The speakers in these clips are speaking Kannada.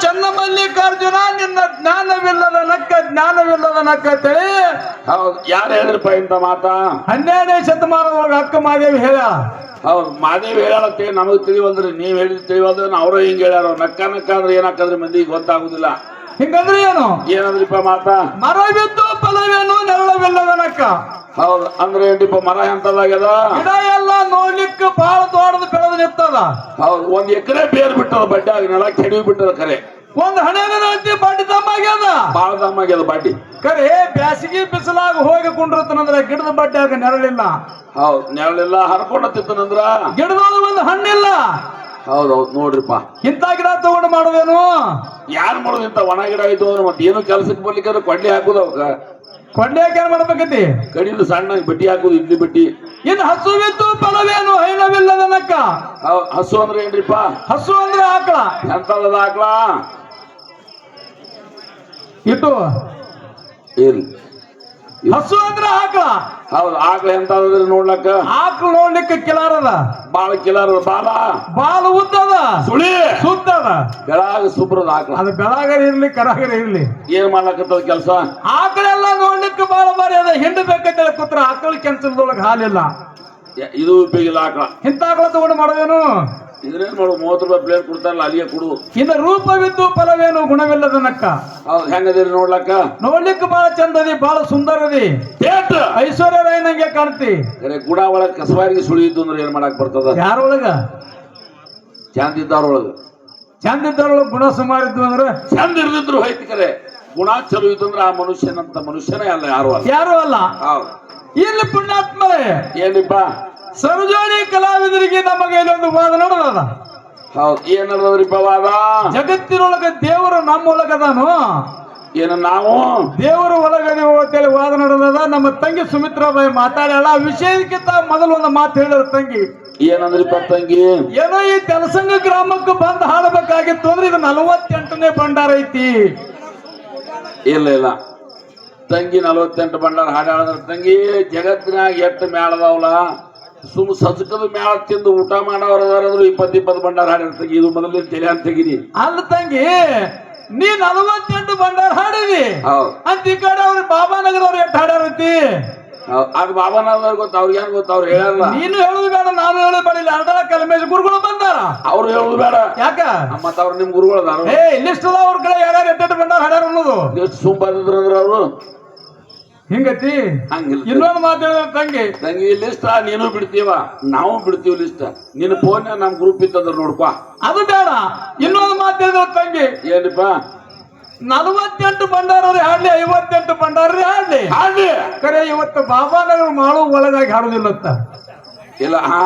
ಚನ್ನಮಲ್ಲಿಕಾರ್ಜುನ ನಿನ್ನ ಜ್ಞಾನವಿಲ್ಲದ ನಕ್ಕ ಜ್ಞಾನವಿಲ್ಲದ ನಕ್ಕ ಅಂತೇಳಿ ಹೌದು ಯಾರು ಹೇಳಿದ್ರಪ್ಪ ಇಂತ ಮಾತಾ? ಹನ್ನೆರಡನೇ ಶತಮಾನದೊಳಗ ಅಕ್ಕ ಮಾದೇವಿ ಹೇಳ ಹೌದು ಮಾದೇವಿ ಹೇಳತ್ತೆ ನಮಗ್ ತಿಳಿವಲ್ರಿ ನೀವ್ ಹೇಳಿದ್ ತಿಳಿವಲ್ದ್ರೆ ಅವ್ರ ಹಿಂಗ್ ಹೇಳ್ಯಾರ. ನಕ್ಕ ನಕ್ಕ ಅಂದ್ರೆ ಏನಾಕಂದ್ರೆ ಮಂದಿಗೆ ಗೊತ್ತಾಗುದಿಲ್ಲ. ಹಿಂಗಂದ್ರೆ ಏನು? ಏನಂದ್ರಿಪ್ಪ ಮಾತಾ ಮರವಿದ್ದು ಫಲವೇನು ನೆರಳವಿಲ್ಲದ ನಕ್ಕ ಹೌದು ಅಂದ್ರೆ ಏನ್ರಿಪ್ಪ ಮರ ಎಂತದಾಗ್ಯದ ಗಿಡ ಎಲ್ಲ ನೋಡ್ಲಿಕ್ಕೆ ಬಹಳ ದೊಡ್ಡದು ಬೆಳೆದು ನಿತ್ತದ ಹೌದು ಒಂದ್ ಎಕರೆ ಬೇರ್ ಬಿಟ್ಟದ ಬಡ್ಡಿ ಆಗಿ ನೆಲ ಕೆಡವಿ ಬಿಟ್ಟದ ಕರೆ. ಒಂದ್ ಆಗ್ಯದ? ತಮ್ಮಾಗ್ಯದ ಬಾಳ ದಮ್ಮಾಗ್ಯದ ಬಡ್ಡಿ ಕರೆ ಬ್ಯಾಸಿಗೆ ಬಿಸಿಲಾಗ ಹೋಗಿ ಕುಂಡಿರ್ತನಂದ್ರ ಗಿಡದ ಬಡ್ಡ್ಯಾಗ ನೆರಳಿಲ್ಲ. ಹೌದು ನೆರಳಿಲ್ಲ ಹರ್ಕೊಂಡ ತಿತ್ತನಂದ್ರ ಗಿಡದ ಒಂದು ಹಣ್ಣಿಲ್ಲ. ಹೌದು ಹೌದು ನೋಡ್ರಿಪ್ಪ. ಇಂಥ ಗಿಡ ತಗೊಂಡು ಮಾಡುವೇನು? ಯಾರು ಮಾಡೋದು ಇಂತ ಒಣ ಗಿಡ ಆಯ್ತು ಅಂದ್ರೆ ಮತ್ತೆ ಏನು ಕೆಲಸಕ್ಕೆ ಬರ್ಲಿಕ್ಕೆ ಕೊಂಡಿ ಹಾಕುದು ಅವಕ್ಕ ಹಾಕಿ ಏನ್ ಮಾಡ್ಬೇಕತಿ ಕಡಿಲು ಸಣ್ಣ ಬಟ್ಟಿ ಹಾಕುದು ಇಡ್ಲಿ ಬಟ್ಟಿ. ಇನ್ನು ಹಸುವಿದ್ದು ಫಲವೇನು ಹೈನವಿಲ್ಲ ನಕ್ಕ? ಹೌದ್, ಹಸು ಅಂದ್ರೆ ಏನ್ರಿಪ್ಪ? ಹಸು ಅಂದ್ರೆ ಆಕಳ. ಎಂತ ಹಾಕ್ಲ ಇಟ್ಟು. ಇರ್ಲಿ. ಹಸು ಅಂದ್ರೆ ಆಕಳ. ಹೌದು ಆಕಳ ಎಂತ ನೋಡ್ಲಕ್ಕ? ಆಕಳ ನೋಡ್ಲಿಕ್ಕೆ ಕಿಲಾರದ ಬಾಳ ಕಿಲಾರ ಬಾಲ. ಬಾಲ ಉದ್ದದ? ಸುಳಿ. ಸುದ್ದದ? ಬೆಳಾಗ ಸುಬ್ರದ ಆಕಳ. ಅದು ಬೆಳಗರ ಇರ್ಲಿ ಕರಾಗರ ಇರ್ಲಿ. ಏನ್ ಮಾಡ್ಲಕತ್ತದ ಕೆಲಸ? ಆಕಳೆಲ್ಲ ನೋಡ್ಲಿಕ್ಕೆ ಬಾಳ ಬಾರಿ ಅದ. ಹಿಂಡು ಬೇಕಂತೇಳಿ ಕೂತ್ರ ಆಕಳ ಕೆಂಚಲದೊಳಗೆ ಹಾಲಿಲ್ಲ. ಇದು ಉಪಯೋಗ ಇಲ್ಲ ಆಕಳ ಇಂಥ ಆಕಳ ತಗೊಂಡು ಮಾಡೋದೇನು? ಇದ್ರೇನ್ ಮಾಡು ಮೂವತ್ತು ರೂಪಾಯಿ ಪ್ಲೇಟ್ ಕೊಡ್ತಾರಲ್ಲ ಅಲ್ಲಿಗೆ ಕೊಡು. ಇದ ರೂಪವಿದ್ದು ಫಲವೇನು ಗುಣವಿಲ್ಲದ ನಕ್ಕ ಹೌದು ಹೆಂಗದಿರಿ ನೋಡ್ಲಕ್ಕ? ನೋಡ್ಲಿಕ್ಕೆ ಬಹಳ ಚಂದದಿ ಬಹಳ ಸುಂದರದಿ. ಐಶ್ವರ್ಯ ರಾಯ್ ನಂಗೆ ಕಾಣ್ತಿ. ಅರೆ ಗುಡ ಒಳಗ್ ಕಸವಾರಿಗೆ ಸುಳಿ ಇದ್ದು ಅಂದ್ರೆ ಏನ್ ಮಾಡಕ್ ಬರ್ತದ? ಯಾರೊಳಗ ಚಂದ ಇದ್ದಾರೊಳಗ ಚಂದ ಇದ್ದಾರೊಳಗ ಗುಣ ಸುಮಾರಿದ್ದು ಅಂದ್ರೆ? ಚಂದ ಇರ್ದಿದ್ರು ಹೋಯ್ತು ಕರೆ. ಗುಣ ಚಲೋ ಇತ್ತು ಅಂದ್ರೆ ಆ ಮನುಷ್ಯನಂತ ಮನುಷ್ಯನೇ ಅಲ್ಲ ಯಾರು ಅಲ್ಲ. ಯಾರು ಅಲ್ಲ? ಹೌದು. ಇಲ್ಲಿ ಪುಣ್ಯಾತ್ಮರೇ ಏನಿಪ್ಪ ಸರ್ಜೋಡಿ ಕಲಾವಿದರಿಗೆ ನಮಗೆ ಇಲ್ಲೊಂದು ವಾದ ನಡೆದ ಹೌದು ಏನ್ ನಡೆದ್ರಿಪ್ಪ ವಾದ? ಜಗತ್ತಿನೊಳಗ ದೇವರು ನಮ್ಮ ಒಳಗದಾನು. ಏನ ನಾವು? ದೇವರ ಒಳಗದಿವು ಹೋಗ್ತೇಳಿ ವಾದ ನಡೆದದ ನಮ್ಮ ತಂಗಿ ಸುಮಿತ್ರಾಬಾಯಿ ಮಾತಾಡಲ್ಲ ಆ ವಿಷಯಕ್ಕಿಂತ ಮೊದಲು ಒಂದು ಮಾತು ಹೇಳಿದ ತಂಗಿ. ಏನಂದ್ರಿಪ್ಪ ತಂಗಿ? ಏನೋ ಈ ತೆಲಸಂಗ ಗ್ರಾಮಕ್ಕೆ ಬಂದು ಹಾಡಬೇಕಾಗಿತ್ತು ಅಂದ್ರೆ ಇದು ನಲವತ್ತೆಂಟನೇ ಭಂಡಾರ ಐತಿ. ಇಲ್ಲ ಇಲ್ಲ. ತಂಗಿ ನಲವತ್ತೆಂಟು ಬಂಡಾರ ಹಾಡಾಡದ್ರ ತಂಗಿ ಜಗತ್ತಿನಾಗ ಎಷ್ಟು ಮೇಳದವಲ್ಲ ಸುಮ್ ಸಜಕದ ಮೇಳ ತಿಂದು ಊಟ ಮಾಡೋರು ಅದರ ಇಪ್ಪತ್ತು ಇಪ್ಪತ್ತು ಬಂಡಾರ ಹಾಡಿರ ತಂಗಿ. ಇದು ಮೊದಲು ತಲೆ ಅಂತ ತೆಗಿದಿ ಅಲ್ಲ ತಂಗಿ ನೀ ನಲವತ್ತೆಂಟು ಬಂಡಾರ ಹಾಡಿದಿ. ಅಂತ ಈ ಕಡೆ ಅವ್ರ ಬಾಬಾನಗರ ಅವ್ರು ಎಷ್ಟು ಹಾಡಾರತಿ ಅದು ಬಾಬಾನಗರ್ ಗೊತ್ತ ಅವ್ರಿಗೆ ಏನ್ ಗೊತ್ತ? ಅವ್ರು ಹೇಳಲ್ಲ. ನೀನು ಹೇಳುದು ಬೇಡ ನಾನು ಹೇಳೋದು ಬೇಡ ಇಲ್ಲ ಅರ್ಧ ಕಲಮೇಶ್ ಗುರುಗಳು ಬಂದಾರ? ಅವ್ರು ಹೇಳುದು ಬೇಡ. ಯಾಕ? ಮತ್ತ ಅವ್ರು ನಿಮ್ ಗುರುಗಳು ಅದಾರ. ಏ ಲಿಸ್ಟ್ ಅದ ಅವ್ರ ಕಡೆ ಯಾರ್ಯಾರು ಎಟ್ಟೆಟ್ಟು ಬಂದಾರ ಹಾಡ್ಯಾರ ಅನ್ನೋದು? ಎಷ್ಟು ಸುಮ್ ಬಂದಿದ್ರು ಅಂದ್ರೆ ಅವರು? ಹಿಂಗತಿ? ಹಂಗಿಲ್ಲ ಇನ್ನೊಂದು ಮಾತು ಹೇಳಿದ ತಂಗಿ. ತಂಗಿ ಲಿಸ್ಟ್ ನೀನು ಬಿಡ್ತೀವ? ನಾವು ಬಿಡ್ತೀವಿ ಲಿಸ್ಟ್ ನಿನ್ನ ಫೋನ್ ನಮ್ ಗ್ರೂಪ್ ಇತ್ತಂದ್ರ ನೋಡ್ಕೊ. ಅದು ಬೇಡ. ಇನ್ನೊಂದು ಮಾತು ಹೇಳಿದ ತಂಗಿ. ಏನಪ್ಪ ನಲವತ್ತೆಂಟು ಭಂಡಾರ ಹಾಡ್ಲಿ ಐವತ್ತೆಂಟು ಭಂಡಾರ ಹಾಡ್ಲಿ. ಹಾಡ್ಲಿ. ಕರೆ ಇವತ್ತು ಬಾಬಾನಗರ ಮಾಡು ಒಳಗಾಗಿ ಹಾಡುದಿಲ್ಲತ್ತ ಇಲ್ಲ ಹಾ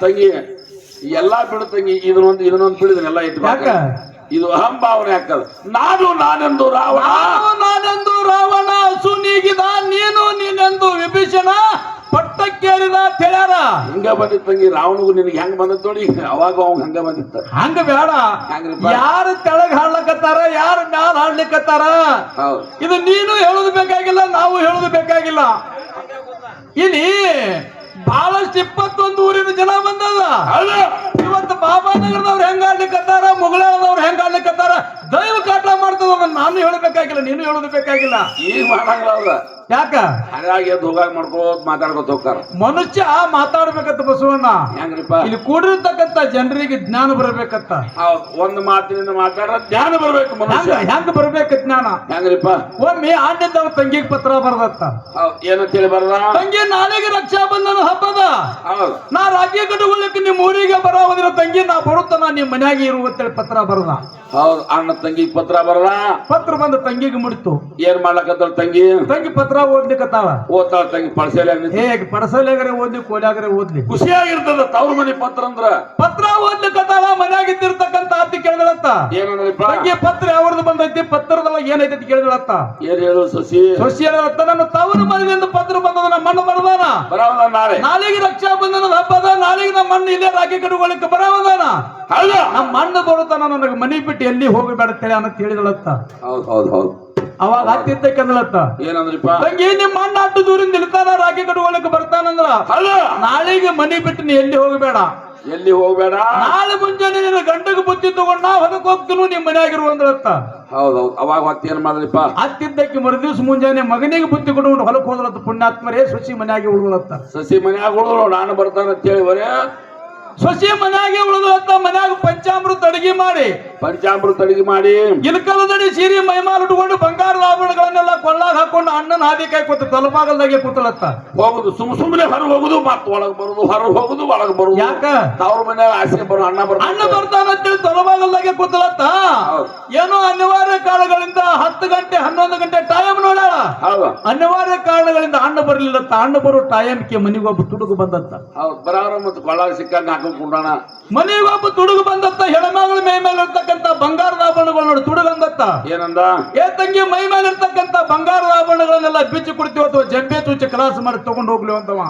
ತಂಗಿ ಎಲ್ಲಾ ಬಿಡು ತಂಗಿ ಇದನ್ನೊಂದು ಇದನ್ನೊಂದು ಬಿಡಿದ್ರೆ ಎಲ್ಲ ಯಾಕ? ಇದು ಅಹಂಭಾವನೆ ಹಾಕದ ನಾನು ನಾನೆಂದು ರಾವಣ. ನಾನು ನಾನೆಂದು ರಾವಣ ಸುನೀಗಿದ ನೀನು ನೀನೆಂದು ವಿಭೀಷಣ ಪಟ್ಟಕ್ಕೇರಿದ ತಿಳಾರ ಹಂಗ ಬಂದಿತ್ತು ತಂಗಿ ರಾವಣಗೂ ನಿನಗೆ ಹೆಂಗ್ ಬಂದಿತ್ತು ನೋಡಿ ಅವಾಗ ಅವ್ ಹಂಗ ಬಂದಿತ್ತ. ಹಂಗ ಬೇಡ. ಯಾರು ತೆಳಗ್ ಹಾಡ್ಲಕತ್ತಾರ ಯಾರು ಮ್ಯಾಲ ಹಾಡ್ಲಿಕ್ಕತ್ತಾರ ಇದು ನೀನು ಹೇಳುದು ಬೇಕಾಗಿಲ್ಲ ನಾವು ಹೇಳುದು ಬೇಕಾಗಿಲ್ಲ. ಇಲ್ಲಿ ಬಹಳಷ್ಟು ಇಪ್ಪತ್ತೊಂದು ಊರಿನ ಜನ ಬಂದದ. ಇವತ್ತು ಬಾಬಾನಗರದವ್ರು ಹೆಂಗ ಕತ್ತಾರ ಮುಗಳವ್ರು ಹೆಂಗ ಕತ್ತಾರ ದೈವ ಕಾಟ ಮಾಡ್ತದ ನಾನು ಹೇಳಬೇಕಾಗಿಲ್ಲ ನೀನು ಹೇಳೋದು ಬೇಕಾಗಿಲ್ಲ. ಈಗ ಮಾಡಂಗಿಲ್ಲ ಅವ್ರ. ಯಾಕ? ಹಾಗಾಗಿ ಎದ್ದು ಹೋಗಾಗ ಮಾಡ್ಕೋತ ಮಾತಾಡ್ಕೊತ ಹೋಗ್ತಾರ. ಮನುಷ್ಯ ಮಾತಾಡ್ಬೇಕಂತ ಬಸವಣ್ಣ. ಹೆಂಗ್ರಿಪ್ಪ? ಇಲ್ಲಿ ಕೂಡಿರ್ತಕ್ಕಂತ ಜನರಿಗೆ ಜ್ಞಾನ ಬರ್ಬೇಕಂತ. ಒಂದು ಒಂದ್ ಮಾತಿನಿಂದ ಮಾತಾಡ ಜ್ಞಾನ ಬರ್ಬೇಕು ಮನುಷ್ಯ. ಹೆಂಗ್ ಬರ್ಬೇಕ ಜ್ಞಾನ? ಹೆಂಗ್ರಿಪ್ಪ? ಒಮ್ಮೆ ಆಂಡಿದ್ದವ ತಂಗಿಗೆ ಪತ್ರ ಬರ್ದತ್ತ. ಏನಂತ ಹೇಳಿ ಬರದ? ತಂಗಿ ನಾಳೆಗೆ ರಕ್ಷಾ ಬಂಧನ ಹಬ್ಬದ. ನಾ ರಾಜ್ಯ ಕಟ್ಟುಕೊಳ್ಳಿಕ್ಕೆ ನಿಮ್ಮ ಊರಿಗೆ ಬರೋದ್ರ ತಂಗಿ ನಾ ಬರುತ್ತಾನ ನಿಮ್ಮ ಮನ್ಯಾಗ ಇರುವಂತೇಳಿ ಪತ್ರ ಬರದ. ಹೌದ್ ಅಣ್ಣ ತಂಗಿ ಪತ್ರ ಬರದ? ಪತ್ರ ಬಂದ ತಂಗಿಗೆ ಮುಡಿತು. ಏನ್ ಮಾಡ್ಲಕತ್ತಳ ತಂಗಿ? ತಂಗಿ ಪತ್ರ ಓದ್ಲಿಕತ್ತಾಳ ಓದ್ತಾಳ ತಂಗಿ ಪಳಸೇಲಿ ಹೇಗೆ ಪಡಸಲೆಗರೆ ಓದ್ಲಿ ಕೋಲ್ಯಾಗರೆ ಓದ್ಲಿ? ಖುಷಿಯಾಗಿರ್ತದ ತವ್ರ ಮನೆ ಪತ್ರ ಅಂದ್ರ? ಪತ್ರ ಓದ್ಲಿಕತ್ತಾಳ ಮನ್ಯಾಗ ಇದ್ದಿರ್ತಕ್ಕಂತ ಅತ್ತಿ ಕೇಳಿದಳತ್ತ ಏನಂದ್ರೆ ಪತ್ರ ಯಾವ್ದು ಬಂದೈತಿ? ಪತ್ರದೊಳಗ ಏನೈತಿ ಅಂತ ಕೇಳಿದಳತ್ತ ಏನ್ ಹೇಳು ಸಸಿ? ಸಸಿ ಹೇಳತ್ತ ನನ್ನ ತವ್ರ ಮನೆಯಿಂದ ಪತ್ರ ಬಂದದ ನಮ್ಮ ಮಣ್ಣು ಬರದಾನ ಬರವಲ್ಲ ನಾಳೆ. ನಾಳೆಗೆ ರಕ್ಷಾ ಬಂಧನದ ಹಬ್ಬದ ನಾಳೆಗೆ ನಮ್ಮ ಮಣ್ಣು ಇಲ್ಲೇ ರಾಖಿ ಕಟ್ಕೊಳ್ಳಿಕ್ಕೆ ಬರವದಾನ? ಅಲ್ಲ ನಮ್ಮ ಮಣ್ಣು ಬರುತ್ತಾನ ನನಗೆ ಮನಿ ಬಿಟ್ಟು ಎಲ್ಲಿ ಹೋಗಬೇಡ ಅಂತ ಹೇಳಿದಳತ್ತ ಹೌದ್ ಹೌದ್ ಹೌದ್. ಅವಾಗ ಅತ್ತಿತ್ತ ಕಂದಲತ್ತ? ಏನಂದ್ರಿಪ್ಪ? ಹಂಗೆ ನಿಮ್ಮ ಮಣ್ಣ ಅಟ್ಟು ದೂರಿಂದ ನಿಲ್ತಾನ ರಾಗಿ ಕಟ್ಕೊಳಕ್ ಬರ್ತಾನಂದ್ರ ನಾಳೆಗೆ ಮನಿ ಬಿಟ್ಟು ನೀ ಎಲ್ಲಿ ಹೋಗಬೇಡ? ಎಲ್ಲಿ ಹೋಗ್ಬೇಡ? ನಾಳೆ ಮುಂಜಾನೆ ನಿನ್ನ ಗಂಡಗ ಬುತ್ತಿ ತಗೊಂಡ್ ನಾವ್ ಹೊಲಕ್ ಹೋಗ್ತೀನು ನಿಮ್ ಮನೆಯಾಗಿರುವಂದ್ರತ್ತ ಹೌದೌದು ಅವಾಗ ಮತ್ತೆ ಏನ್ ಮಾಡಿದ್ರಿಪ್ಪ? ಅತ್ತಿದ್ದಕ್ಕೆ ಮರುದಿವ್ಸ ಮುಂಜಾನೆ ಮಗನಿಗೆ ಬುತ್ತಿ ಕೊಟ್ಟು ಹೊಲಕ್ ಹೋದ್ರತ್ತ ಪುಣ್ಯಾತ್ಮರೇ ಸಸಿ ಮನೆಯಾಗಿ ಉಳಿದ್ರತ್ತ ಸಸಿ ಮನೆಯಾಗ ಉಳಿದ್ರು ನಾನು ಬರ್ತಾನೆ ಅಂತೇಳಿ ಬರೇ ಸೊಸಿ ಮನ್ಯಾಗೆ ಅಂತ ಮನ್ಯಾಗ ಪಂಚಾಮೃತ ಅಡಿಗೆ ಮಾಡಿ. ಪಂಚಾಮೃತ ಅಡಿಗೆ ಮಾಡಿ. ಇಲ್ಕಲದಡಿ ಸೀರೆ ಮೈಮಾಲ್ ಉಟ್ಕೊಂಡು ಬಂಗಾರದ ಆಭರಣಗಳನ್ನೆಲ್ಲ ಕೊಳ್ಳಾಗ ಹಾಕೊಂಡು ಅಣ್ಣನ ಹಾದಿ ಕೈ ತಲುಪಾಗಲ್ದಾಗೆ ತಲಪಾಗಲ್ದಾಗೆ ಕೂತಲತ್ತ. ಹೋಗುದು ಸುಮ್ ಸುಮ್ಮನೆ ಹೊರ ಹೋಗುದು ಮತ್ ಒಳಗ್ ಬರುದು ಹೊರ ಹೋಗುದು ಒಳಗ್ ಬರುದು. ಯಾಕ? ಅವ್ರ ಮನ್ಯಾಗ ಆಸೆ ಬರೋ ಅಣ್ಣ ಅಣ್ಣ ಬರ್ತಾನೆ ಬರ್ತಾನಂತೇಳಿ ತಲಪಾಗಲ್ದಾಗೆ ಕೂತಲತ್ತ. ಏನೋ ಅನಿವಾರ್ಯ ಕಾರಣಗಳಿಂದ ಹತ್ತು ಗಂಟೆ ಹನ್ನೊಂದು ಗಂಟೆ ಟೈಮ್ ನೋಡ ಅನಿವಾರ್ಯ ಕಾರಣಗಳಿಂದ ಅಣ್ಣ ಬರಲಿಲ್ಲ ಅಣ್ಣ ಬರೋ ಟೈಮ್ಗೆ ಮನಿಗೊಬ್ಬ ತುಡುಗು ಬಂದಂತ. ಹೌದು ಬರಾರ ಮತ್ತು ಕೊಳ್ಳಾಗ ಸಿಕ್ಕಂಗ ಹಾಕೊಂಡ್ ಕುಂಡಾಣ ಒಬ್ಬ ತುಡುಗು ಬಂದತ್ತ ಹೆಣ್ಮಗಳ ಮೈ ಮೇಲೆ ಇರ್ತಕ್ಕಂತ ಬಂಗಾರದ ಆಭರಣಗಳು ನೋಡಿ ತುಡುಗಂದತ್ತ ಏನಂದ? ಏ ತಂಗಿ ಮೈ ಮೇಲೆ ಇರ್ತಕ್ಕಂತ ಬಂಗಾರದ ಆಭರಣಗಳನ್ನೆಲ್ಲ ಬಿಚ್ಚಿ ಕೊಡ್ತೀವಿ ಅಥವಾ ಜಂಬೆ ಚೂಚಿ ಕ್ಲಾಸ್ ಮಾಡಿ ತಗೊಂಡು ಹೋಗ್ಲಿ ಅಂತವ?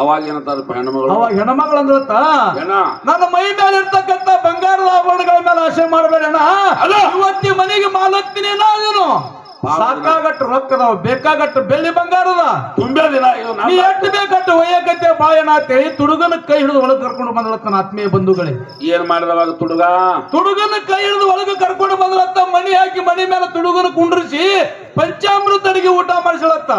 ಅವಾಗ ಏನಂತಾರ ಹೆಣ್ಮಗಳು? ಅವಾಗ ಹೆಣ್ಮಗಳು ಅಂದ್ರತ್ತ? ಏನ ನನ್ನ ಮೈ ಮೇಲೆ ಇರ್ತಕ್ಕಂತ ಬಂಗಾರದ ಆಭರಣಗಳ ಮೇಲೆ ಆಸೆ ಮಾಡಬೇಡಣ ಅಲ್ಲ. ಇವತ್ತಿ ಮನೆಗೆ ಮಾಲತ್ತೀನಿ ನಾನೇನು? ಸಾಕಾಗಟ್ಟು ರೊಕ್ಕದವ ಬೇಕಾಗಟ್ಟು ಬೆಳ್ಳಿ ಬಂಗಾರದ. ತುಂಬೆ ದಿನ ಇದು ನೀ ಎಷ್ಟು ಬೇಕಟ್ಟು ಒಯ್ಯಕತ್ತೆ ಬಾಯಣ ಅಂತೇಳಿ ತುಡುಗನ ಕೈ ಹಿಡಿದು ಒಳಗೆ ಕರ್ಕೊಂಡು ಬಂದಳತ್ತ ಆತ್ಮೀಯ ಬಂಧುಗಳೇ. ಏನ್ ಮಾಡಿದವಾಗ ತುಡುಗ? ತುಡುಗನ ಕೈ ಹಿಡಿದು ಒಳಗೆ ಕರ್ಕೊಂಡು ಬಂದಳತ್ತ ಮಣಿ ಹಾಕಿ ಮಣಿ ಮೇಲೆ ತುಡುಗನ ಕುಂಡ್ರಿಸಿ ಪಂಚಾಮೃತ ಅಡಿಗೆ ಊಟ ಮಾಡಿಸಳತ್ತ.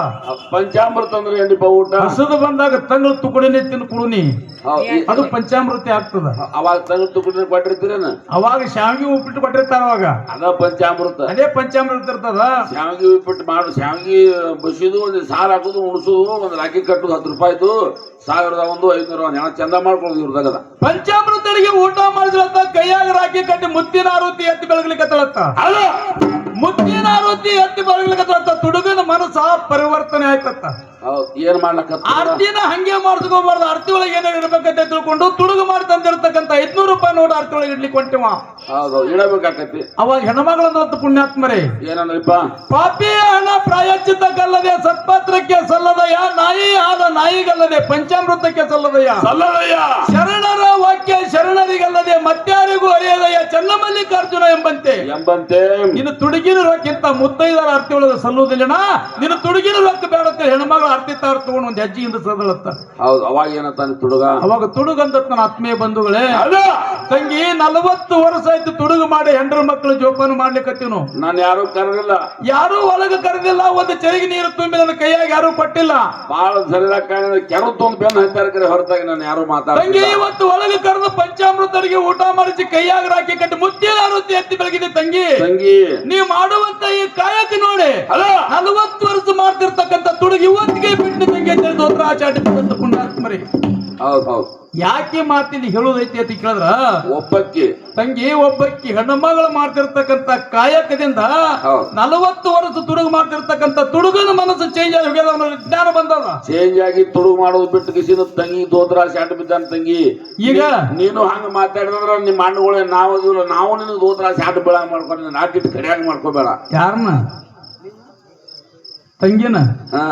ಪಂಚಾಮೃತ ಅಂದ್ರೆ ಏನಿಪ್ಪ ಊಟ? ಹಸದು ಬಂದಾಗ ತಂಗಳು ತುಕಡಿನೇ ತಿನ್ನು ಕುಡುನಿ ಹೌದ್, ಅದು ಪಂಚಾಮೃತ ಆಗ್ತದ. ಅವಾಗ ತಂಗ ತುಕುಡಿನ ಕೊಟ್ಟಿರ್ತೀರೇನ? ಅವಾಗ ಶಾವಿಗೆ ಉಪ್ಪಿಟ್ಟು ಕೊಟ್ಟಿರ್ತಾರ ಅವಾಗ. ಅದ ಪಂಚಾಮೃತ. ಅದೇ ಪಂಚಾಮೃತ ಇರ್ತದ. ಶಾವಿಗೆ ಉಪ್ಪಿಟ್ಟು ಮಾಡಿ ಶಾವಿಗೆ ಬಸಿದು ಒಂದು ಸಾರು ಹಾಕುದು ಉಣಿಸೋದು ಒಂದು ರಾಕಿ ಕಟ್ಟುದು ಹತ್ತು ರೂಪಾಯಿದು ಸಾವಿರದ ಒಂದು ಐನೂರು ಒಂದು. ಹೆಣ ಚಂದ ಮಾಡ್ಕೊಳ್ಳೋದು ಇವ್ರದಾಗದ ಪಂಚಾಮೃತ ಅಡಿಗೆ ಊಟ ಮಾಡಿದ್ರಂತ ಕೈಯಾಗ ರಾಕಿ ಕಟ್ಟಿ ಮುತ್ತಿನ ಆರೋತಿ ಎತ್ತಿ ಬೆಳಗ್ಲಿಕ್ಕತ್ತಳತ್ತ ಅಲ್ಲ ಮುತ್ತಿನ ಆರೋತಿ ಎತ್ತಿ ಬೆಳಗ್ಲಿಕ್ಕತ್ತಳತ್ತ ತುಡುಗನ ಮನಸ್ಸ ಪರಿವರ್ತನೆ ಆಯ್ತತ್ತ? ಏನ್ ಮಾಡ್ಲಕ್ಕ ಆರ್ತಿನ ಹಂಗೆ ಮಾಡಿಸ್ಕೋಬಾರ್ದು. ಆರ್ತಿ ಒಳಗೆ ಏನೇನು ಇರ್ಬೇಕಂತ ತಿಳ್ಕೊಂಡು ತುಡುಗು ಮಾಡಿ ತಂದಿರತಕ್ಕಂತ ಐದ್ನೂರು ರೂಪಾಯಿ ನೋಡು ಆರ್ತಿ ಒಳಗೆ ಇಡ್ಲಿಕ್ಕೆ ಹೊಂಟಿವ ಹೌದು ಇಡಬೇಕಾಕತಿ ಅವಾಗ ಹೆಣ್ಮಗಳಂದ್ರತ್ತ ಪುಣ್ಯಾತ್ಮರೇ. ಏನಂದ್ರಿಪ್ಪ? ಪಾಪಿ ಹಣ ಪ್ರಾಯಶ್ಚಿತ್ತಕ್ಕಲ್ಲದೆ ಸತ್ಪತ್ರಕ್ಕೆ ಸಲ್ಲದಯ? ನಾಯಿ ಆದ ನಾಯಿಗಲ್ಲದೆ ಪಂಚಾಮೃತಕ್ಕೆ ಸಲ್ಲದಯ? ಸಲ್ಲದಯ್ಯ ಶರಣರ ವಾಕ್ಯ ಶರಣರಿಗಲ್ಲದೆ ಮತ್ತಾರಿಗೂ ಅರಿಯದಯ? ಚನ್ನಮಲ್ಲಿಕಾರ್ಜುನ ಎಂಬಂತೆ. ಎಂಬಂತೆ. ನಿನ್ನ ತುಡುಗಿನ ರೊಕ್ಕಿಂತ ಮುತ್ತೈದರ ಅರ್ತಿ ಒಳಗೆ ಸಲ್ಲುವುದಿಲ್ಲ ನಿನ್ನ ತುಡುಗಿನ ರೊಕ್ಕ ಬೇಡತ್ತೆ ಹೆಣ್ಮಗಳ ಅರ್ತಿ ತಾರ ತಗೊಂಡು ಒಂದು ಹೆಜ್ಜೆಯಿಂದ ಸದಲತ್ತ ಹೌದು ಅವಾಗ ಏನಂತಾನೆ ತುಡುಗ? ಅವಾಗ ತುಡುಗಂದತ್ ನನ್ನ ಆತ್ಮೀಯ ಬಂಧುಗಳೇ ತಂಗಿ ನಲವತ್ತು ವರ್ಷ ಆಯ್ತು ತುಡುಗು ಮಾಡಿ ಹೆಂಡ್ರ ಮಕ್ಕಳು ಜೋಪಾನ ಮಾಡ್ಲಿಕ್ಕತ್ತೀವಿ ನಾವು ನಾನು ಯಾರು ಕರೆದಿಲ್ಲ. ಯಾರು ಒಳಗ ಕರೆದಿಲ್ಲ ಒಂದು ಚರಿಗೆ ನೀರು ತುಂಬಿ ನನ್ನ ಕೈಯಾಗ ಯಾರು ಕೊಟ್ಟಿಲ್ಲ. ಬಹಳ ಸರಿಯಾಗಿ ಕೆರ ತುಂಬ ಒಂದು ಬೆನ್ನು ಹಚ್ಚಾರ ಕರೆ ಹೊರತಾಗಿ ನಾನು ಯಾರು ತಂಗಿ ಮಾತಾಡ್ತಿಲ್ಲ ಇವತ್ತು ಒಳಗೆ ಕರೆದು ಪಂಚಾಮೃತರಿಗೆ ಊಟ ಮಾಡಿಸಿ ಕೈಯಾಗ ರಾಕಿ ಕಟ್ಟಿ ಮುತ್ತಿನ ಆರುತಿ ಎತ್ತಿ ಬೆಳಗಿದೆ ತಂಗಿ. ತಂಗಿ! ನೀ ಮಾಡುವಂತ ಈ ಕಾಯಕ ನೋಡಿ. ನಲವತ್ತು ವರ್ಷ ಮಾಡ್ತಿರ್ತಕ್ಕಂಥ ತುಡುಗಿ ಇವತ್ತಿಗೆ ಬಿಟ್ಟು ತಂಗಿ ಅಂತ ಹೇಳಿ ದೋತ್ರ ಆಚಾಟಿ ಪುಣ್ಯಾತ್ಮರಿ ಹೌದು ಹೌದು. ಯಾಕೆ ಮಾತಿಲ್ಲಿ ಹೇಳೋದೈತಿ ಅಂತ ಕೇಳಿದ್ರ? ಒಬ್ಬಕ್ಕಿ. ತಂಗಿ ಒಬ್ಬಕ್ಕಿ ಹೆಣ್ಣು ಮಗಳು ಮಾಡ್ತಿರ್ತಕ್ಕಂಥ ಕಾಯಕದಿಂದ. ನಲವತ್ತು ವರ್ಷ ತುಡುಗು ಮಾಡ್ತಿರ್ತಕ್ಕಂತ ತುಡುಗನ ಮನಸ್ಸು ಚೇಂಜ್ ಆಗಿ ಜ್ಞಾನ ಬಂದದ. ಚೇಂಜ್ ಆಗಿ ತುಡುಗು ಮಾಡೋದು ಬಿಟ್ಟು ಕಿಸಿದ ತಂಗಿ ದೋತ್ರ ಶಾಟ್ ಬಿದ್ದಾನ ತಂಗಿ. ಈಗ? ನೀನು ಹಂಗ ಮಾತಾಡಿದ್ರ ನಿಮ್ಮ ಹಣ್ಣುಗಳೇ ನಾವು ನಾವು ನಿನ್ನ ದೋತ್ರ ಶಾಟ್ ಬೆಳ ಮಾಡ್ಕೊಂಡು ನಾಟಿಟ್ಟು ಕಡೆಯಾಗಿ ಮಾಡ್ಕೋಬೇಡ. ಯಾರನ್ನ ತಂಗಿನ? ಹಾ.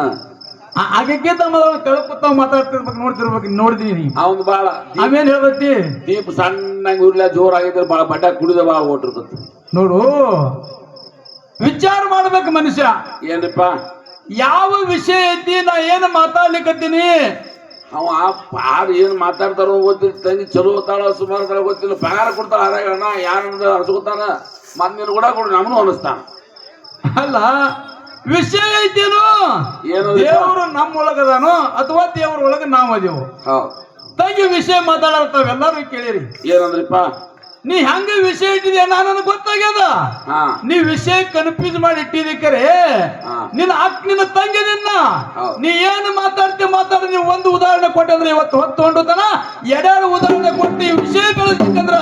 ಆಗಕ್ಕೆ ತಮ್ಮ ತೆಳಕುತ್ತ ಮಾತಾಡ್ತಿರ್ಬೇಕು ನೋಡ್ತಿರ್ಬೇಕು ನೋಡಿದೀನಿ ಅವ್ನು ಬಾಳ ಅವೇನ್ ಹೇಳ್ದೈತಿ ದೀಪ ಸಣ್ಣಂಗ್ ಉರ್ಲ ಜೋರಾಗಿದ್ರೆ ಬಾಳ ಬಡ್ಡ ಕುಡಿದ ಬಾಳ ಓಟಿರ್ತತಿ ನೋಡು ವಿಚಾರ ಮಾಡ್ಬೇಕು ಮನುಷ್ಯ. ಏನಪ್ಪ ಯಾವ ವಿಷಯ ಐತಿ ನಾ ಏನು ಮಾತಾಡ್ಲಿಕ್ಕತ್ತೀನಿ ಅವ ಯಾರು ಏನ್ ಮಾತಾಡ್ತಾರೋ ಗೊತ್ತಿಲ್ಲ ತಂಗಿ ಚಲೋ ಹೋಗ್ತಾಳ ಸುಮಾರು ತಾಳ ಗೊತ್ತಿಲ್ಲ ಪಗಾರ ಕೊಡ್ತಾಳ ಹರಗಣ ಯಾರು ಅನ್ಸ್ಕೊತಾನ ಮತ್ ನೀನು ಕೂಡ ಕೊಡು ನಮನು ಅನಿಸ್ತಾನ ಅಲ್ಲ ವಿಷಯ ಐತೇನು ದೇವರು ನಮ್ಮ ಒಳಗದಾನು ಅಥವಾ ದೇವ್ರ ಒಳಗ ನಾವು ಅದೇವು? ತಂಗಿ ವಿಷಯ ಮಾತಾಡತ್ತಾವ ಎಲ್ಲಾರು ಕೇಳಿರಿ. ಏನಂದ್ರಿಪ್ಪ? ನೀ ಹೆಂಗ ವಿಷಯ ಇಟ್ಟಿದೆ ನಾನು ಗೊತ್ತಾಗ್ಯದ. ನೀ ವಿಷಯ ಕನ್ಫ್ಯೂಸ್ ಮಾಡಿ ಇಟ್ಟಿದಿ ಕರೆ. ನಿನ್ನ ಅಕ್ ನಿನ್ನ ತಂಗಿ ನಿನ್ನ. ನೀ ಏನು ಮಾತಾಡ್ತಿ ಮಾತಾಡ ನೀವು ಒಂದು ಉದಾಹರಣೆ ಕೊಟ್ಟಂದ್ರೆ ಇವತ್ತು ಹೊತ್ತು ಹೊಂಡುತ್ತಾನ ಎರಡೆರಡು ಉದಾಹರಣೆ ಕೊಟ್ಟು ವಿಷಯ ಕಳಿಸ್ಬೇಕಂದ್ರ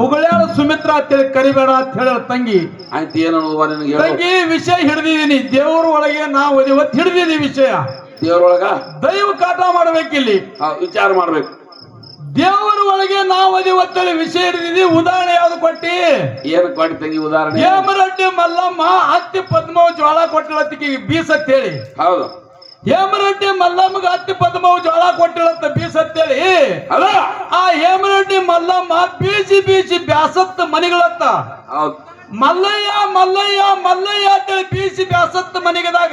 ಮುಗಳಾಳ ಸುಮಿತ್ರ ಅಂತೇಳಿ ಕರಿಬೇಡ ಅಂತ ಹೇಳ ತಂಗಿ. ಆಯ್ತು ಏನು ನಿನಗೆ ಹೇಳು. ತಂಗಿ ವಿಷಯ ಹಿಡಿದಿದ್ದೀನಿ. ದೇವರ ಒಳಗೆ ನಾವು ಇವತ್ತು ಹಿಡಿದಿದ್ದೀವಿ ವಿಷಯ. ದೇವ್ರೊಳಗ ದೈವ ಕಾಟ ಮಾಡ್ಬೇಕಿಲ್ಲಿ. ಇಲ್ಲಿ ವಿಚಾರ ಮಾಡ್ಬೇಕು. ದೇವರ ಒಳಗೆ ನಾವು ಇವತ್ತೇಳಿ ವಿಷಯ ಹಿಡಿದಿದ್ದೀವಿ. ಉದಾಹರಣೆ ಯಾವ್ದು ಕೊಟ್ಟಿ? ಏನು ಕೊಡಿ ತಂಗಿ ಉದಾಹರಣೆ? ಹೇಮರಡ್ಡಿ ಮಲ್ಲಮ್ಮ ಹತ್ತಿ ಪದ್ಮ ಜ್ವಾಳ ಕೊಟ್ಟಿಳತ್ತಿಗೆ ಬೀಸತ್ ಹೇಳಿ ಹೌದು. ಹೇಮರೆಡ್ಡಿ ಮಲ್ಲಮ್ಮಗ ಅತ್ತಿ ಪದ್ಮವು ಜೋಳ ಕೊಟ್ಟಿಳತ್ತ ಬೀಸತ್ತೇಳಿ. ಅಲ್ಲ. ಆ ಹೇಮರೆಡ್ಡಿ ಮಲ್ಲಮ್ಮ ಬೀಸಿ ಬೀಸಿ ಬ್ಯಾಸತ್ತ ಮನೆಗಳತ್ತ. ಮಲ್ಲಯ್ಯ ಮಲ್ಲಯ್ಯ ಮಲ್ಲಯ್ಯ ಅಂತೇಳಿ ಬೀಸಿ ಬ್ಯಾಸತ್ತ ಮನೆಗದಾಗ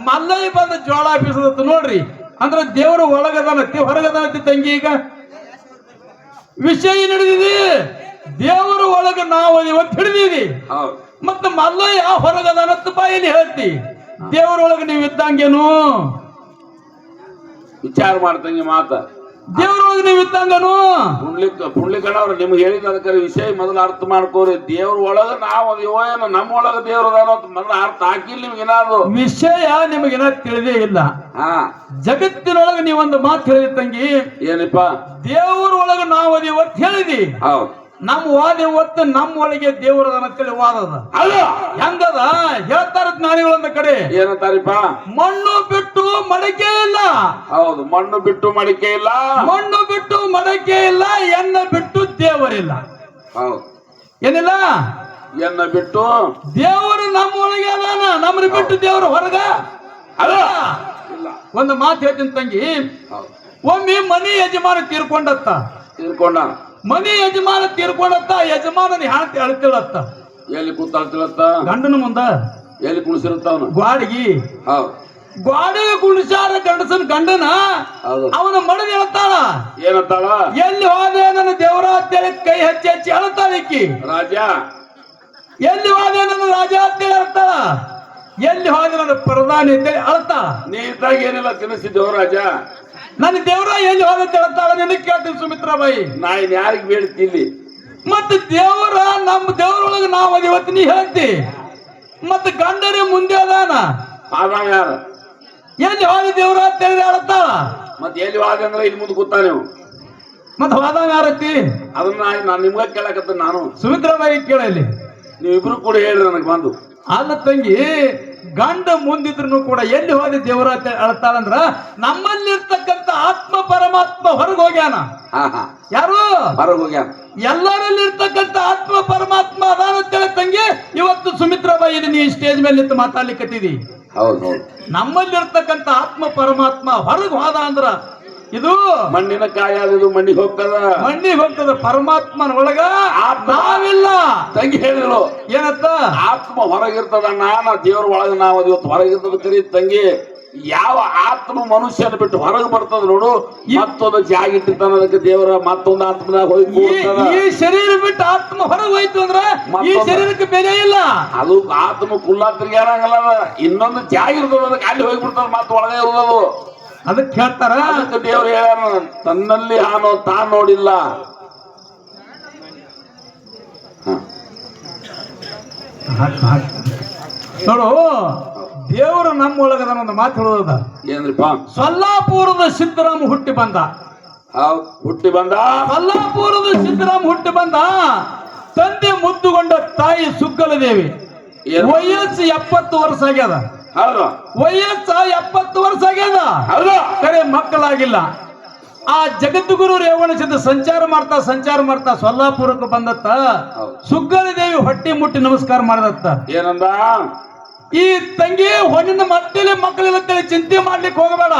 ಮಲ್ಲಯ್ಯ ಬಂದ ಜೋಳ ಬೀಸದತ್ತ ನೋಡ್ರಿ. ಅಂದ್ರೆ ದೇವರು ಒಳಗದನತ್ತಿ ಹೊರಗದನತ್ತಿ ತಂಗಿ ಈಗ. ವಿಷಯ ನಡೆದಿದೆ. ದೇವರ ಒಳಗ ನಾವು ಇವತ್ತು ಹಿಡಿದಿದಿ ಮತ್ತೆ ಮತ್ತ ಮಲ್ಲಯ್ಯ ಹೊರಗದನತ್ತ ಬಾಯಲ್ಲಿ ಹೇಳ್ತಿ. ದೇವರೊಳಗ ನೀವು ಇದ್ದಂಗೇನು? ವಿಚಾರ ಮಾಡ್ತಂಗೆ ಮಾತ. ದೇವ್ರೊಳಗೆ ನೀವು ಇದ್ದಂಗನು? ಪುಂಡ್ಲಿಕ್ ಪುಂಡ್ಲಿಕಣ್ಣವ್ರು ನಿಮ್ಗೆ ಹೇಳಿದ ಅದಕ್ಕೆ ವಿಷಯ ಮೊದಲು ಅರ್ಥ ಮಾಡ್ಕೋರಿ. ದೇವ್ರ ಒಳಗ ನಾವು ಅದೇ ಏನೋ ನಮ್ಮ ಒಳಗ ದೇವ್ರ ಅಂತ ಮೊದಲು ಅರ್ಥ ಹಾಕಿಲ್ಲ ನಿಮ್ಗೆ ಏನಾದ್ರು? ವಿಷಯ ಏನಾದ್ರು ತಿಳಿದೇ ಇಲ್ಲ. ಹಾ. ಜಗತ್ತಿನೊಳಗೆ ನೀವೊಂದು ಮಾತು ಹೇಳಿದ ತಂಗಿ ಏನಪ್ಪ? ಒಳಗೆ ನಾವು ಅದು ಇವತ್ತು ಹೇಳಿದಿ. ಹೌದು. ನಮ್ಮ ವಾದ ಇವತ್ತು ನಮ್ಮ ಒಳಗೆ ದೇವರದ ಅಂತೇಳಿ ವಾದದ. ಅಲ್ಲ ಹೆಂಗದ? ಹೇಳ್ತಾರ ಜ್ಞಾನಿಗಳೊಂದ ಕಡೆ. ಏನಂತಾರಿಪ್ಪ? ಮಣ್ಣು ಬಿಟ್ಟು ಮಡಕೆ ಇಲ್ಲ. ಹೌದು ಮಣ್ಣು ಬಿಟ್ಟು ಮಡಕೆ ಇಲ್ಲ. ಮಣ್ಣು ಬಿಟ್ಟು ಮಡಕೆ ಇಲ್ಲ ಎನ್ನ ಬಿಟ್ಟು ದೇವರಿಲ್ಲ ಹೌದು. ಏನಿಲ್ಲ? ಎನ್ನ ಬಿಟ್ಟು? ದೇವರು ನಮ್ಮ ಒಳಗೆ ಅದಾನ ನಮ್ಮನ್ನ ಬಿಟ್ಟು ದೇವರು ಹೊರಗ? ಅಲ್ಲ ಒಂದು ಮಾತು ಹೇಳ್ತೀನಿ ತಂಗಿ. ಒಮ್ಮೆ ಮನಿ ಯಜಮಾನ ತೀರ್ಕೊಂಡತ್ತ. ತೀರ್ಕೊಂಡ ಮನಿ ಯಜಮಾನ ತೀರ್ಕೊಂಡತ್ತ ಯಜಮಾನನ ಹೆಣತಿ ಅಳ್ತಿಳತ್ತ. ಎಲ್ಲಿ ಕೂತಾಳ್ತಿರತ್ತ ಗಂಡನ ಮುಂದ. ಎಲ್ಲಿ ಕುಣಿಸಿರುತ್ತವನು ಗ್ವಾಡಿಗಿ. ಹೌದು. ಗ್ವಾಡಿಗೆ ಕುಣಿಸಾರ ಗಂಡಸನ ಗಂಡನ ಅವನ ಮಡದಿ ಹೇಳ್ತಾಳ ಏನತ್ತಾಳ? ಎಲ್ಲಿ ಹೋದೆ ನನ್ನ ದೇವರ ಅಂತೇಳಿ ಕೈ ಹಚ್ಚಿ ಹಚ್ಚಿ ಅಳತಾಳಿಕ್ಕಿ ರಾಜ. ಎಲ್ಲಿ ಹೋದೆ ನನ್ನ ರಾಜ ಅಂತೇಳಿ ಹೇಳ್ತಾಳ ಎಲ್ಲಿ ಹೋದೆ ನನ್ನ ಪ್ರಧಾನಿ ಅಂತೇಳಿ ಅಳ್ತಾಳ. ನೀ ಇದ್ದಾಗ ಏನಿಲ್ಲ ತಿನ್ನಿಸಿದ್ದೇವ ರಾಜ. ನನ್ನ ದೇವ್ರ ಎಲ್ಲಿ ಹೋಗುತ್ತೆ ಅಂತ ನಿನಗೆ ಕೇಳ್ತೀನಿ ಸುಮಿತ್ರಾಬಾಯಿ ನಾ ಇನ್ ಯಾರಿಗೆ ಬೇಡ್ತಿಲ್ಲಿ ಮತ್ತೆ ದೇವರ ನಮ್ಮ ದೇವರೊಳಗೆ ನಾವು ಅದು ಇವತ್ತು ನೀ ಹೇಳ್ತಿ? ಮತ್ತೆ ಗಂಡರಿ ಮುಂದೆ ಅದಾನ? ಆದಾಗ ಯಾರ? ಎಲ್ಲಿ ಹೋದ ದೇವರ ತೆರೆದು ಅಳ್ತಾಳ ಮತ್ತೆ ಎಲ್ಲಿ ಹೋದ ಅಂದ್ರೆ ಇಲ್ಲಿ ಮುಂದೆ ಕೂತ ನೀವು ಮತ್ತೆ ಹೋದಾಗ ಯಾರತ್ತಿ? ಅದನ್ನ ನಾನು ನಿಮ್ಗೆ ಕೇಳಕತ್ತ ನಾನು. ಸುಮಿತ್ರಾಬಾಯಿ ಕೇಳಲಿ ನೀವಿಬ್ರು ಕೂಡ ಹೇಳ್ರಿ ನನಗೆ ಬಂದು. ಅಲ್ಲ ತಂಗಿ ಗಂಡ ಮುಂದಿದ್ರು ಕೂಡ ಎಲ್ಲಿ ಹೋಗಿ ದೇವರ ಅಳ್ತಾಳಂದ್ರ ನಮ್ಮಲ್ಲಿರ್ತಕ್ಕಂಥ ಆತ್ಮ ಪರಮಾತ್ಮ ಹೊರಗೆ ಹೋಗ್ಯಾನ. ಯಾರು? ಹೊರಗೆ ಹೋಗ್ಯಾನ. ಎಲ್ಲರಲ್ಲಿ ಇರ್ತಕ್ಕಂಥ ಆತ್ಮ ಪರಮಾತ್ಮ ಅದಾನ ತಂಗಿ ಇವತ್ತು ಸುಮಿತ್ರಾಬಾಯಿ ನೀ ಸ್ಟೇಜ್ ಮೇಲೆ ನಿಂತು ಮಾತಾಡ್ಲಿಕ್ಕತ್ತಿದಿ ಹೌದು ಹೌದು. ನಮ್ಮಲ್ಲಿರ್ತಕ್ಕಂಥ ಆತ್ಮ ಪರಮಾತ್ಮ ಹೊರಗೆ ಹೋದ ಅಂದ್ರ ಇದು ಮಣ್ಣಿನ ಕಾಯ ಅದು ಮಣ್ಣಿಗೆ ಹೋಗ್ತದ? ಮಣ್ಣಿಗೆ ಹೋಗ್ತದ ಪರಮಾತ್ಮನ ಒಳಗ? ನಾವಿಲ್ಲ. ತಂಗಿ ಹೇಳಿದ್ರು ಏನತ್ತ? ಆತ್ಮ ಹೊರಗಿರ್ತದ ನಾನ ದೇವ್ರ ಒಳಗ ನಾವು ಇವತ್ತು ಹೊರಗಿರ್ತದ ಕರಿ ತಂಗಿ. ಯಾವ ಆತ್ಮ ಮನುಷ್ಯನ ಬಿಟ್ಟು ಹೊರಗೆ ಬರ್ತದ ನೋಡು. ಮತ್ತೊಂದು ಜಾಗ ಇಟ್ಟಿರ್ತಾನ ಅದಕ್ಕೆ ದೇವರ ಮತ್ತೊಂದು ಆತ್ಮದಾಗ ಹೋಗಿ ಈ ಶರೀರ ಬಿಟ್ಟು ಆತ್ಮ ಹೊರಗೆ ಹೋಯ್ತು ಅಂದ್ರೆ ಈ ಶರೀರಕ್ಕೆ ಬೆಲೆ ಇಲ್ಲ. ಅದು ಆತ್ಮ ಕುಲ್ಲ ತಿರ್ಗ್ಯಾರಂಗಲ್ಲ ಅದ. ಇನ್ನೊಂದು ಜಾಗ ಇರ್ತದ ಅದಕ್ಕೆ ಅಲ್ಲಿ ಹೋಗ್ಬಿಡ್ತಾರ ಮತ್ತೆ ಒಳಗೆ ಇರೋದು ಅದಕ್ಕೆ ಹೇಳ್ತಾರ ಅದಕ್ಕೆ ದೇವ್ರು ಹೇಳ ತನ್ನಲ್ಲಿ ಹಾನೋ ತಾ ನೋಡಿಲ್ಲ. ನೋಡು ದೇವರು ನಮ್ಮ ಒಳಗದ ಒಂದು ಮಾತು ಹೇಳೋದ ಏನ್ರಿಪ್ಪ ಸೊಲ್ಲಾಪುರದ ಸಿದ್ದರಾಮ ಹುಟ್ಟಿ ಬಂದ. ಹುಟ್ಟಿ ಬಂದ? ಸೊಲ್ಲಾಪುರದ ಸಿದ್ದರಾಮ ಹುಟ್ಟಿ ಬಂದ. ತಂದೆ ಮುದ್ದುಗೊಂಡ ತಾಯಿ ಸುಗ್ಗಲ ದೇವಿ ವಯಸ್ಸು ಎಪ್ಪತ್ತು ವರ್ಷ ಆಗ್ಯದ. ಹೌದು ವಯಸ್ಸ ಎಪ್ಪತ್ತು ವರ್ಷ ಆಗ್ಯದ? ಹೌದು ಕರೆ ಮಕ್ಕಳಾಗಿಲ್ಲ. ಆ ಜಗದ್ಗುರು ರೇವಣ ಸಿದ್ಧ ಸಂಚಾರ ಮಾಡ್ತಾ ಸಂಚಾರ ಮಾಡ್ತಾ ಸೊಲ್ಲಾಪುರಕ್ಕೆ ಬಂದತ್ತ. ಸುಗ್ಗಲ ದೇವಿ ಹೊಟ್ಟಿ ಮುಟ್ಟಿ ನಮಸ್ಕಾರ ಮಾಡದತ್ತ. ಏನಂದ? ಈ ತಂಗಿ ಹೊಣ್ಣಿನ ಮಟ್ಟಲೆ ಮಕ್ಕಳಿಲ್ಲ ಚಿಂತೆ ಮಾಡ್ಲಿಕ್ಕೆ ಹೋಗಬೇಡ.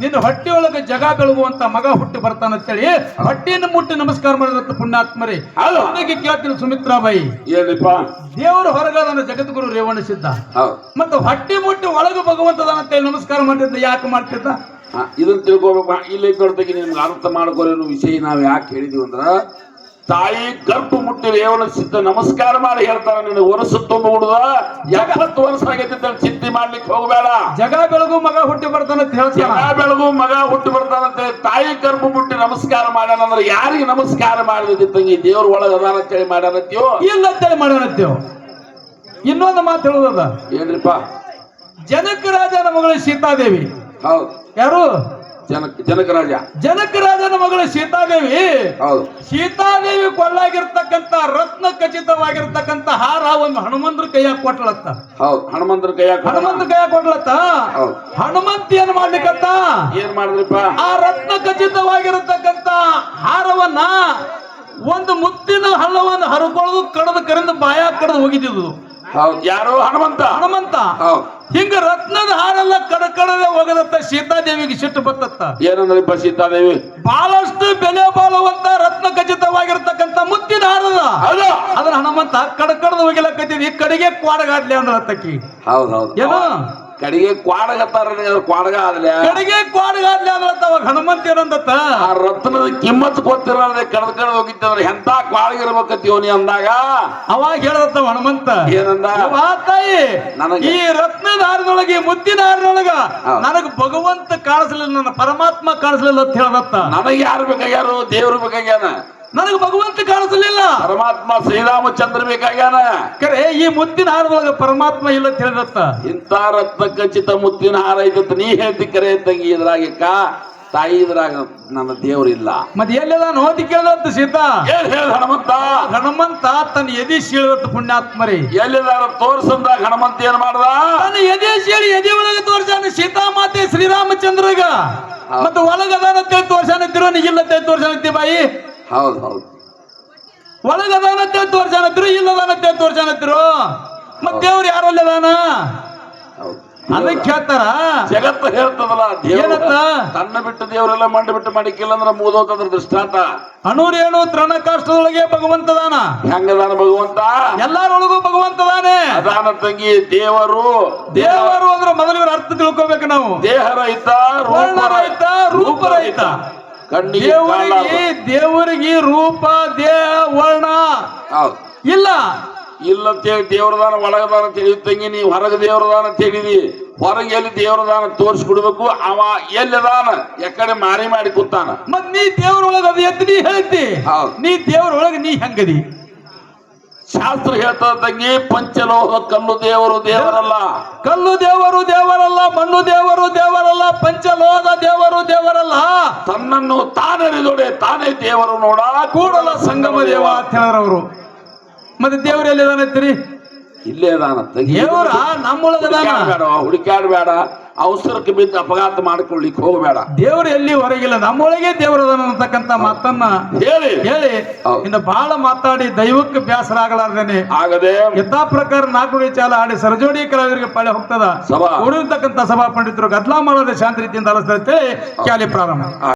ನಿನ್ನ ಹೊಟ್ಟೆಯೊಳಗೆ ಜಗ ಬೆಳಗುವಂತ ಮಗ ಹುಟ್ಟಿ ಬರ್ತಾನಂತೇಳಿ ಹೊಟ್ಟೆಯನ್ನು ಮುಟ್ಟಿ ನಮಸ್ಕಾರ ಮಾಡಿದಂತ ಪುಣ್ಯಾತ್ಮರಿ. ಅದಕ್ಕೆ ಕೇಳ್ತೀನಿ ಸುಮಿತ್ರಾಬಾಯಿ. ದೇವರು ಹೊರಗದನ ಜಗದ್ಗುರು ರೇವಣ ಸಿದ್ಧ ಮತ್ತೆ ಹೊಟ್ಟೆ ಮುಟ್ಟಿ ಒಳಗೆ ಭಗವಂತದನ ಅಂತೇಳಿ ನಮಸ್ಕಾರ ಮಾಡಿದ್ದ ಯಾಕೆ ಮಾಡ್ತಿದ್ದ? ಇದನ್ನು ತಿಳ್ಕೊಬೇಕು ಇಲ್ಲಿ ನಿಮ್ಗೆ ಅರ್ಥ ಮಾಡ್ಕೊರೋ ವಿಷಯ ನಾವು ಯಾಕೆ ಹೇಳಿದೀವಿ ಅಂದ್ರ ತಾಯಿ ಗರ್ಭ ಮುಟ್ಟಿ ದೇವನ ಸಿದ್ಧ ನಮಸ್ಕಾರ ಮಾಡಿ ಹೇಳ್ತಾರ ನಿನ್ನ ವರ್ಷ ತುಂಬ ಹುಡುಗ ಎಪ್ಪತ್ತು ವರ್ಷ ಆಗೈತಿ ಚಿಂತೆ ಮಾಡ್ಲಿಕ್ಕೆ ಹೋಗಬೇಡ. ಜಗ ಬೆಳಗು ಮಗ ಹುಟ್ಟಿ ಬರ್ತಾನಂತ ಹೇಳ್ತಾನ. ಜಗ ಬೆಳಗು ಮಗ ಹುಟ್ಟಿ ಬರ್ತಾನಂತೆ ತಾಯಿ ಗರ್ಭ ಮುಟ್ಟಿ ನಮಸ್ಕಾರ ಮಾಡ್ಯಾನ ಅಂದ್ರೆ ಯಾರಿಗೆ ನಮಸ್ಕಾರ ಮಾಡಿದ ತಂಗಿ ದೇವ್ರ ಒಳಗ ಅದಾನ ಅಂತೇಳಿ ಮಾಡ್ಯಾನತ್ತೀವೋ ಇಲ್ಲ ಅಂತೇಳಿ ಇನ್ನೊಂದು ಮಾತು ಹೇಳುದದ? ಏನ್ರಿಪ್ಪ? ಜನಕ ರಾಜನ ಮಗಳು ಸೀತಾದೇವಿ. ಹೌದು. ಯಾರು? ಜನಕ ಜನಕರಾಜ. ರಾಜ ಜನಕ ರಾಜನ ಮಗಳು ಸೀತಾದೇವಿ. ಹೌದು. ಸೀತಾದೇವಿ ಕೊಲ್ಲಾಗಿರ್ತಕ್ಕಂತ ರತ್ನ ಖಚಿತವಾಗಿರ್ತಕ್ಕಂತ ಹಾರ ಒಂದು ಹನುಮಂತರ ಕೈಯಾಗ ಕೊಟ್ಲತ್ತ. ಹೌದು ಹನುಮಂತರ ಕೈಯಾಗ ಹನುಮಂತ ಕೈಯಾಗ ಕೊಟ್ಲತ್ತ? ಹನುಮಂತ ಏನ್ ಮಾಡ್ಲಿಕ್ಕತ್ತ? ಏನ್ ಮಾಡಿದ್ರಿಪ್ಪ ಆ ರತ್ನ ಖಚಿತವಾಗಿರತಕ್ಕಂತ ಹಾರವನ್ನ ಒಂದು ಮುತ್ತಿನ ಹಳ್ಳವನ್ನು ಹರ್ಕೊಳ್ಳೋದು ಕಡದ ಕರೆದು ಬಾಯ ಕಡದು ಹೋಗಿದ್ದು ಹೌದು ಯಾರು ಹನುಮಂತ. ಹನುಮಂತ. ಹೌದು. ಹಿಂಗ ರತ್ನದ ಹಾರೆಲ್ಲ ಕಡ ಕಡದೆ ಹೋಗದತ್ತ ಸೀತಾದೇವಿಗೆ ಸಿಟ್ಟು ಬತ್ತತ್ತ. ಏನಂದ್ರಿಪ್ಪ ಸೀತಾದೇವಿ? ಬಹಳಷ್ಟು ಬೆಲೆ ಬಾಳುವಂತ ರತ್ನ ಖಚಿತವಾಗಿರ್ತಕ್ಕಂಥ ಮುತ್ತಿನ ಹಾರದ ಅದನ್ನ ಹನುಮಂತ ಕಡ ಹೋಗಿಲ್ಲ ಹೋಗಿಲಕತ್ತಿದ್ ಈ ಕಡೆಗೆ ಕ್ವಾಡಗಾಡ್ಲಿ ಅಂದ್ರ ಅತ್ತಕ್ಕಿ ಹೌದೌದು ಏನು? ಕಡೆಗೆ ಕ್ವಾಡಗತ್ತಾರ ಕ್ವಾಡಗ ಆದ್ಲೆ ಕಡೆಗೆ ಕ್ವಾಡಗಾದ್ಲಿ ಆದ್ರತ್ತ ಅವಾಗ ಹನುಮಂತ ಏನಂದತ್ತ? ಆ ರತ್ನದ ಕಿಮ್ಮತ್ ಗೊತ್ತಿರಲ್ಲ ಕಡ್ದ ಕಡ್ದ ಹೋಗಿತ್ತಂದ್ರೆ ಎಂತ ಕ್ವಾಳಗಿರ್ಬೇಕತ್ತಿ ಯೋನಿ ಅಂದಾಗ? ಅವಾಗ ಹೇಳದತ್ತ ಹನುಮಂತ. ಏನಂದ? ತಾಯಿ ನನಗೆ- ಈ ರತ್ನ ಹಾರದೊಳಗೆ ಈ ಮುತ್ತಿನ ಹಾರದೊಳಗ ನನಗ ಭಗವಂತ ಕಾಣಿಸ್ಲಿಲ್ಲ ನನ್ನ ಪರಮಾತ್ಮ ಕಾಣಿಸ್ಲಿಲ್ಲ ಅಂತ ಹೇಳದತ್ತ. ನನಗೆ ಯಾರು ಬೇಕಾಗ್ಯಾರು? ದೇವ್ರು ಬೇಕಾಗ್ಯಾನ? ನನಗ ಭಗವಂತ ಕಾಣಿಸಲಿಲ್ಲ. ಪರಮಾತ್ಮ ಶ್ರೀರಾಮಚಂದ್ರ ಬೇಕಾಗ್ಯಾನ? ಕರೆ ಈ ಮುತ್ತಿನ ಹಾರದೊಳಗ ಪರಮಾತ್ಮ ಇಲ್ಲ ಅಂತ ಹೇಳದತ್ತ. ಇಂಥ ರತ್ನ ಖಚಿತ ಮುತ್ತಿನ ಹಾರ ಇದ್ದ ನೀ ಹೇಳ್ತಿ ಕರೆ ತಂಗಿ ಇದ್ರಾಗಿಕ್ಕ ತಾಯಿ ಇದ್ರಾಗ ನನ್ನ ದೇವ್ರಿಲ್ಲ ಮತ್ ಎಲ್ಲದ ನೋತಿ ಕೇಳದಂತ ಸೀತಾ? ಏನ್ ಹೇಳ ಹನುಮಂತ? ಹನುಮಂತ ತನ್ನ ಎದಿ ಶೀಳದತ್ತ ಪುಣ್ಯಾತ್ಮರಿ ಎಲ್ಲಿದಾರ ತೋರ್ಸಂದಾಗ ಹನುಮಂತ ಏನ್ ಮಾಡ್ದ? ತನ್ನ ಎದೆ ಶೀಳಿ ಎದೆ ಒಳಗೆ ತೋರ್ಸಾನ ಸೀತಾಮಾತೆ ಶ್ರೀರಾಮಚಂದ್ರಗ. ಹೌದು. ಮತ್ತೆ ಒಳಗದಾನ ತೋರ್ಸಾನ ಇಲ್ಲ ಅಂತೇಳಿ ತೋರ್ಸಾನತ್ತಿ ಬಾಯಿ. ಹೌದ್ ಹೌದ್. ಒಳಗದಾನ ಅಂತೇಳಿ ಇಲ್ಲದಾನತ್ತೆ ತೋರ್ಸಾನತ್ತಿರೋ ಮತ್ ದೇವ್ರು ಯಾರಲ್ಲಿ ಅದಾನ ಅದಕ್ಕೆ ಹೇಳ್ತಾರ? ಜಗತ್ತ ಹೇಳ್ತದಲ್ಲ ಏನತ್ತ? ಏನಂತ? ತನ್ನ ಬಿಟ್ಟು ದೇವರೆಲ್ಲ ಮಂಡ ಬಿಟ್ಟು ಮಾಡಿಕ್ಕಿಲ್ಲ ಅಂದ್ರೆ ಮುಗಿದೋತದ್ರ ದೃಷ್ಟಾಂತ. ಅಣೂರೇನು ತ್ರಣ ಕಾಷ್ಟದೊಳಗೆ ಭಗವಂತದಾನ? ಹೆಂಗದಾನ ಭಗವಂತ? ಎಲ್ಲಾರೊಳಗೂ ಭಗವಂತದಾನೆ. ಅದಾನ ತಂಗಿ ದೇವರು. ದೇವ ದೇವರು ಅಂದ್ರೆ ಮೊದಲು ಅರ್ಥ ತಿಳ್ಕೊಬೇಕು ನಾವು. ದೇಹ ರಹಿತ ರೂಪ ರೈತ ರೂಪರಹಿತ. ಕಣ್ಣಿಗೆ ದೇವರಿಗೆ. ದೇವರಿಗೆ ರೂಪ ದೇಹ ವರ್ಣ. ಹೌದು. ಇಲ್ಲ. ಇಲ್ಲ ಅಂತೇಳಿ ದೇವ್ರದಾನ ಒಳಗದಾನ ತಿಳಿಯುತ್ತಂಗೆ ತಂಗಿ ನೀವು ಹೊರಗೆ ದೇವ್ರದಾನ ತಿಳಿದಿ ಹೊರಗೆ ಎಲ್ಲಿ ದೇವ್ರದಾನ ತೋರಿಸ್ಬಿಡ್ಬೇಕು ಅವ ಎಲ್ಲದಾನ ಎಕಡೆ ಮಾರಿ ಮಾಡಿ ಕೂತಾನ. ಮತ್ ನೀ ದೇವ್ರೊಳಗ ಅದು ಎದ್ದು ನೀ ಹೇಳ್ತಿ. ಹೌದು. ನೀ ದೇವ್ರೊಳಗ ನೀ ಹೆಂಗದಿ? ಶಾಸ್ತ್ರ ಹೇಳ್ತದ ತಂಗಿ ಪಂಚಲೋಹ ಕಲ್ಲು ದೇವರು ದೇವರಲ್ಲ. ಕಲ್ಲು ದೇವರು ದೇವರಲ್ಲ ಮಣ್ಣು ದೇವರು ದೇವರಲ್ಲ ಪಂಚಲೋಹದ ದೇವರು ದೇವರಲ್ಲ. ತನ್ನನ್ನು ತಾನರಿದೊಡೆ ತಾನೇ ದೇವರು ನೋಡ ಕೂಡಲ ಸಂಗಮ ದೇವ ಅಂತ ಹೇಳಿದ್ರು ಅವರು. ಮತ್ತೆ ದೇವರು ಎಲ್ಲಿದ್ದಾನೆ ಇಲ್ಲೇ ತಂಗಿ ದೇವರ? ಹುಡುಕ್ಯಾಡ್ಬೇಡ ಹುಡುಕ್ಯಾಡ್ಬೇಡ. ಅವಸರಕ್ಕೆ ಬಿದ್ದು ಅಪಘಾತ ಮಾಡಿಕೊಳ್ಳಿಕ್ ಹೋಗಬೇಡ. ದೇವರು ಎಲ್ಲಿ ಹೊರಗಿಲ್ಲ ನಮ್ಮೊಳಗೆ ದೇವರದಾನ ಅಂತಕ್ಕಂತ ಮಾತನ್ನ ಹೇಳಿ. ಹೇಳಿ. ಇನ್ನು ಬಹಳ ಮಾತಾಡಿ ದೈವಕ್ಕೆ ಬ್ಯಾಸರ ಆಗಲಾರ್ದೇನೆ ಆಗದೆ. ಯಥಾ ಪ್ರಕಾರ ನಾಲ್ಕು ಚಾಲ ಆಡಿ ಸರಜೋಡಿ ಕಲಾವಿದರಿಗೆ ಪಾಳೆ ಹೋಗ್ತದ. ಸಭಾ. ಉಳಿರ್ತಕ್ಕಂಥ ಸಭಾ ಪಂಡಿತರು ಗದ್ಲಾ ಮಾಡೋದೇ ಶಾಂತಿ ರೀತಿಯಿಂದ ಅಲಸ್ತೇಳಿ ಕ್ಯಾಲಿ ಪ್ರಾರಂಭ.